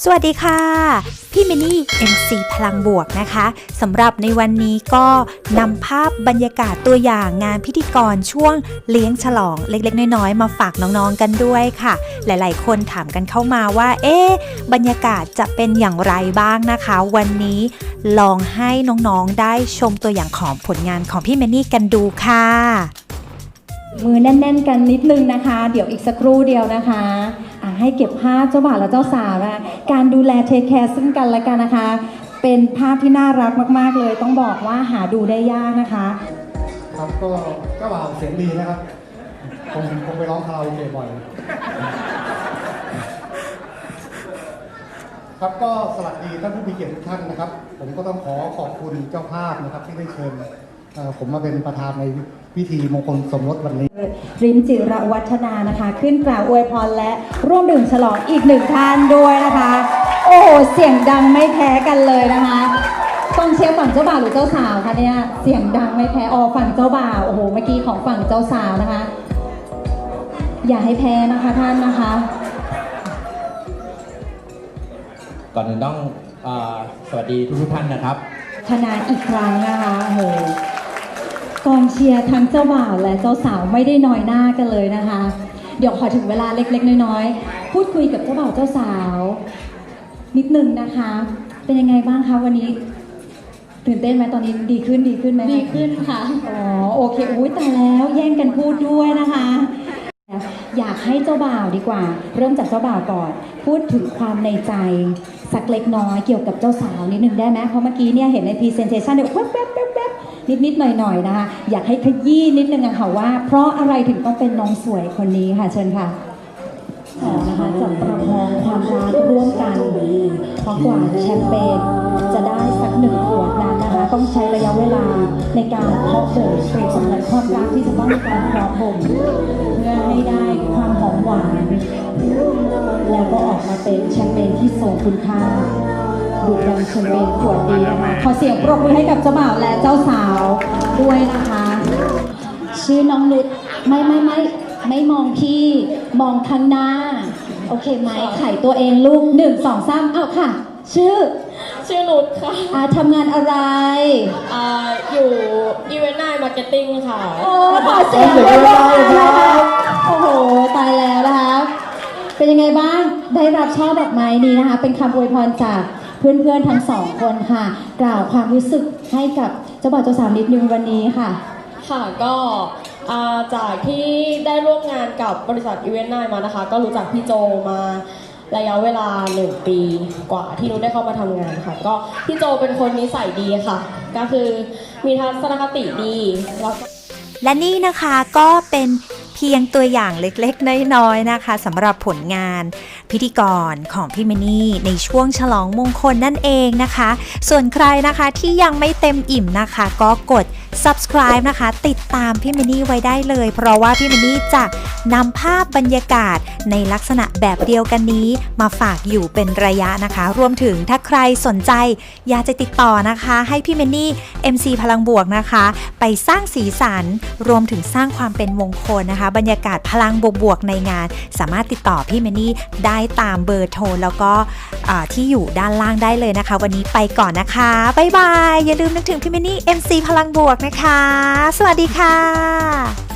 สวัสดีค่ะ พี่มินี่ MC พลังบวกนะคะสำหรับในวันนี้ก็นำภาพบรรยากาศตัวอย่างงานพิธีกรช่วงเลี้ยงฉลองเล็กๆ น้อยๆ มาฝากน้องๆกันด้วยค่ะ หลายๆ คนถามกันเข้ามาว่า เอ๊บรรยากาศจะเป็นอย่างไรบ้างนะคะ วันนี้ลองให้น้องๆได้ชมตัวอย่างของผลงานของพี่มินี่กันดูค่ะ มือแน่น ๆ กันนิดนึงนะคะ เดี๋ยวอีกสักครู่เดียวนะคะให้เก็บภาพเจ้าบ่าวและเจ้าสาวนะ การดูแลเทคแคร์ซึ่งกันและกันนะคะ เป็นภาพที่น่ารักมาก ๆ เลย ต้องบอกว่าหาดูได้ยากนะคะครับก็เจ้าบ่าวเสียงดีนะครับผมผมไปร้องคาราโอเกะบ่อยครับก็สวัสดีท่านผู้มีเกียรติทุกท่านนะครับ ผมก็ต้องขอขอบคุณเจ้าภาพนะครับที่ได้เชิญ ผมมาเป็นประธานในพิธีมงคลสมรสวันนี้ ริมจิรวัฒนานะคะ ขึ้นกล่าวอวยพรและร่วมดื่มฉลองอีกหนึ่งท่านด้วยนะคะ โอ้โหเสียงดังไม่แพ้กันเลยนะคะต้องเชียร์ฝั่งเจ้าบ่าวหรือเจ้าสาวคะเนี่ยเสียงดังไม่แพ้ออฝั่งเจ้าบ่าวโอ้โหเมื่อกี้ของฝั่งเจ้าสาวนะคะ อย่าให้แพ้นะคะท่านนะคะ ก่อนอื่นต้องเออสวัสดีทุกๆท่านนะครับธนาอีกครั้งนะคะโอ้โห กองเชียร์ทั้งเจ้าบ่าวและเจ้าสาวไม่ได้น้อยหน้ากันเลยนะคะ เดี๋ยวขอถึงเวลาเล็กๆ น้อยๆ พูดคุยกับเจ้าบ่าวเจ้าสาว นิดนึงนะคะ เป็นยังไงบ้างคะวันนี้ ตื่นเต้นไหมตอนนี้ดีขึ้นดีขึ้นไหมคะดีขึ้นค่ะอ๋อโอเคอุ้ยแต่แล้วแย่งกันพูดด้วยนะคะ อยากให้เจ้าบ่าวดีกว่า เริ่มจากเจ้าบ่าวก่อน พูดถึงความในใจ สักเล็กน้อยเกี่ยวกับเจ้าสาวนิดนึงได้ไหมเพราะเมื่อกี้เนี่ยเห็นในพรีเซนเทชันเนี่ยแว๊บแว๊บแว๊บแว๊บ นิดนิดหน่อยๆนะคะ อยากให้ขยี้นิดนึงอะค่ะว่า เพราะอะไรถึงต้องเป็นน้องสวยคนนี้ค่ะ เชิญค่ะสองนะคะจะประคองความรักร่วมกันเพราะกว่าแชมเปญจะได้สักหนึ่งขวดนั้นนะคะ ต้องใช้ระยะเวลาในการเพาะเบ่มเปรียบเสมือนความรักที่จะต้องมีการเพาะบ่มเพื่อให้ได้ความหอมหวาน แล้วก็ออกมาเป็นแชมเปญที่ทรงคุณค่า ดูดังแชมเปญขวดดีนะคะขอเสียงปรบมือให้กับเจ้าบ่าวและเจ้าสาวด้วยนะคะ ชื่อน้องนุชไม่ไม่ไม่ไม่มองพี่มองข้างหน้า โอเคไหมไข่ตัวเองลูกหนึ่งสองสามเอาค่ะ ชื่อชื่อนุชค่ะอาทำงานอะไรอ่าอยู่อีเวนต์ไนมาร์เก็ตติ้งค่ะ โอ้ขอเสียงปรบมือนะคะโอ้โหตายแล้วนะคะเป็นยังไงบ้าง ได้รับช่อดอกไม้นี้นะคะ เป็นคำอวยพรจาก เพื่อนๆทั้งสองคนค่ะ กล่าวความรู้สึกให้กับเจ้าบ่าวเจ้าสาวนิดนึงวันนี้ค่ะ ค่ะก็อ่าจากที่ได้ร่วมงานกับบริษัทอีเวนต์ไนมานะคะ ก็รู้จักพี่โจมาระยะเวลาหนึ่งปีกว่าที่นุชได้เข้ามาทำงานค่ะ ก็พี่โจเป็นคนนิสัยดีค่ะ ก็คือมีทัศนคติดีแล้วก็ และนี่นะคะก็เป็นเพียงตัวอย่างเล็กๆ น้อยๆนะคะสำหรับผลงานพิธีกรของพี่มินนี่ในช่วงฉลองมงคลนั่นเองนะคะ ส่วนใครนะคะที่ยังไม่เต็มอิ่มนะคะ ก็กด subscribe นะคะ ติดตามพี่มินนี่ไว้ได้เลย เพราะว่าพี่มินนี่จะนำภาพบรรยากาศในลักษณะแบบเดียวกันนี้ มาฝากอยู่เป็นระยะนะคะ รวมถึงถ้าใครสนใจ อยากจะติดต่อนะคะ ให้พี่มินนี่ MC พลังบวกนะคะ ไปสร้างสีสัน รวมถึงสร้างความเป็นมงคลนะคะ บรรยากาศพลังบวกๆในงาน สามารถติดต่อพี่มินนี่ได้ตามเบอร์โทรแล้วก็ที่อยู่ด้านล่างได้เลยนะคะ วันนี้ไปก่อนนะคะบ๊ายบายอย่าลืมนึกถึงพี่มินนี่ MC พลังบวกนะคะ สวัสดีค่ะ